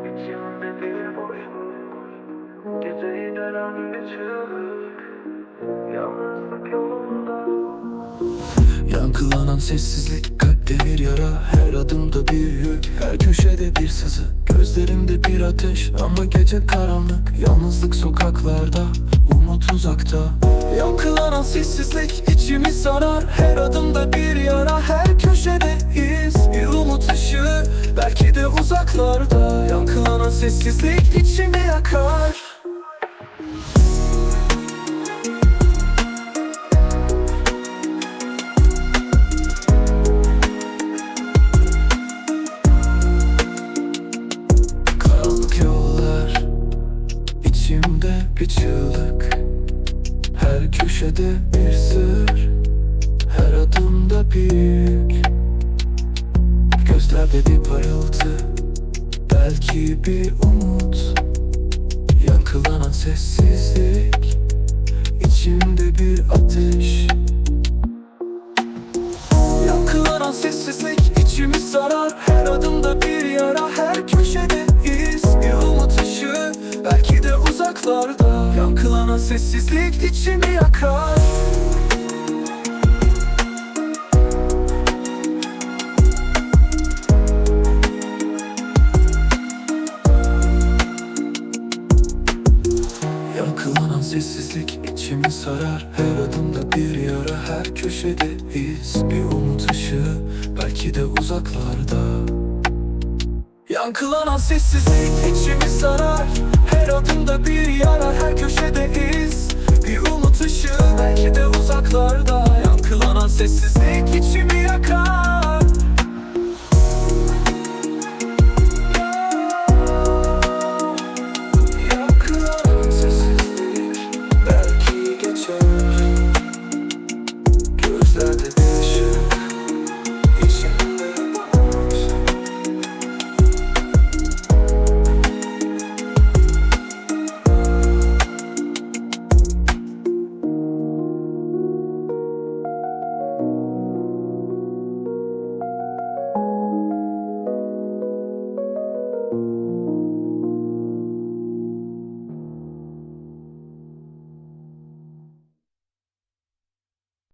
İçimde bir Yankılanan sessizlik kalpte bir yara Her adımda bir yük. Her köşede bir sızı Gözlerimde bir ateş. Ama gece karanlık Yalnızlık sokaklarda Umut uzakta. Yankılanan sessizlik içimi sarar Her adımda bir yara Her Belki de uzaklarda Yankılanan sessizlik içimi yakar. Karanlık yollar içimde bir çığlık. Her köşede bir sır Her adımda bir yük Gözlerde bir parıltı. Belki bir umut. Yankılanan sessizlik. İçimde bir ateş. Yankılanan sessizlik içimi sarar. Her adımda bir yara her köşede iz. Bir umut ışığı belki de uzaklarda. Yankılanan sessizlik içimi yakar Yankılanan sessizlik içimi sarar. Her adımda bir yara her köşede iz Bir umut ışığı. Belki de uzaklarda. Yankılanan sessizlik içimi sarar. Her adımda bir yara her köşede iz Bir umut ışığı. Belki de uzaklarda. Yankılanan sessizlik